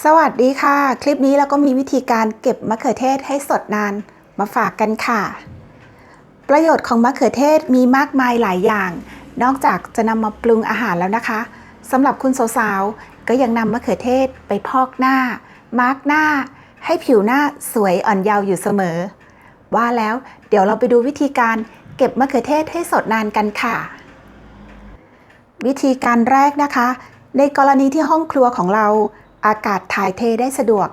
สวัสดีค่ะ คลิปนี้เราก็มีวิธีการเก็บมะเขือเทศให้สดนานมาฝากกันค่ะ ประโยชน์ของมะเขือเทศมีมากมายหลายอย่าง นอกจากจะนำมาปรุงอาหารแล้วนะคะสำหรับคุณสาวๆก็ยังนำมะเขือเทศไปพอกหน้า มาร์กหน้า ให้ผิวหน้าสวยอ่อนเยาว์อยู่เสมอ ว่าแล้วเดี๋ยวเราไปดูวิธีการเก็บมะเขือเทศให้สดนานกันค่ะ วิธีการแรกนะคะ ในกรณีที่ห้องครัวของเรา อากาศถ่ายเทได้สะดวก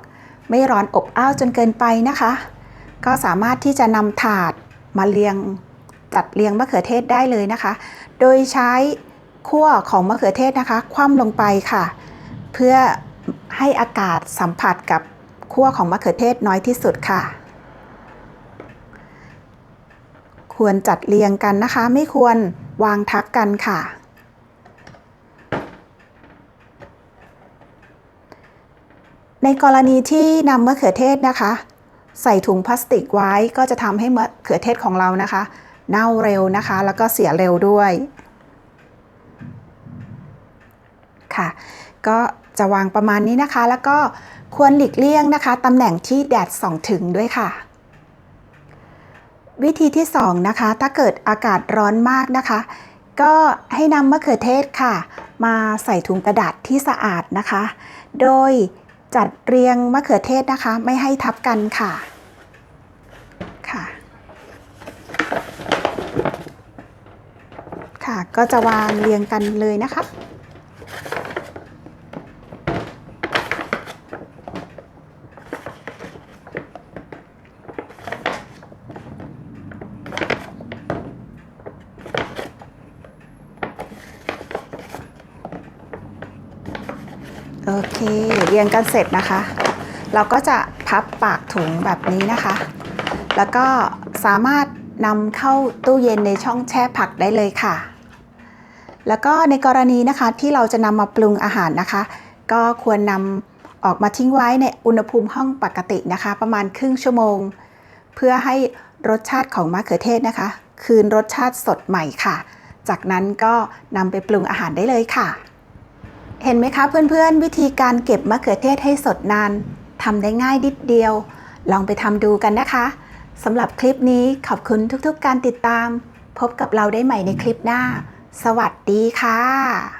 ไม่ร้อนอบอ้าวจนเกินไปนะคะ ก็สามารถที่จะนำถาดมาเรียงจัดเรียงมะเขือเทศได้เลยนะคะ โดยใช้ขั้วของมะเขือเทศนะคะ คว่ำลงไปค่ะ เพื่อให้อากาศสัมผัสกับขั้วของมะเขือเทศน้อยที่สุดค่ะ ควรจัดเรียงกันนะคะ ไม่ควรวางทักกันค่ะ ในกรณีที่นำมะเขือเทศนะคะ ใส่ถุงพลาสติกไว้ก็จะทำให้มะเขือเทศของเรานะคะ เน่าเร็วนะคะ แล้วก็เสียเร็วด้วยค่ะ ก็จะวางประมาณนี้นะคะ แล้วก็ควรหลีกเลี่ยงนะคะตำแหน่งที่แดดส่องถึงด้วยค่ะ วิธีที่2นะคะถ้าเกิดอากาศร้อนมากนะคะ ก็ให้นำมะเขือเทศค่ะ มาใส่ถุงกระดาษที่สะอาดนะคะ โดย จัดเรียงมะเขือเทศนะคะ ไม่ให้ทับกันค่ะค่ะ ค่ะก็จะวางเรียงกันเลยนะคะ โอเคเรียงกันเสร็จนะคะ เราก็จะพับปากถุงแบบนี้นะคะ แล้วก็สามารถนำเข้าตู้เย็นในช่องแช่ผักได้เลยค่ะ แล้วก็ในกรณีนะคะที่เราจะนำมาปรุงอาหารนะคะ ก็ควรนำออกมาทิ้งไว้ในอุณหภูมิห้องปกตินะคะ ประมาณครึ่งชั่วโมง เพื่อให้รสชาติของมะเขือเทศนะคะ คืนรสชาติสดใหม่ค่ะ จากนั้นก็นำไปปรุงอาหารได้เลยค่ะ ห็นไหมคะเพื่อนๆ วิธีการเก็บมะเขือเทศให้สดนานทำได้ง่ายนิดเดียว ลองไปทำดูกันนะคะสำหรับคลิปนี้ขอบคุณทุกๆ การติดตาม พบกับเราได้ใหม่ในคลิปหน้า สวัสดีค่ะ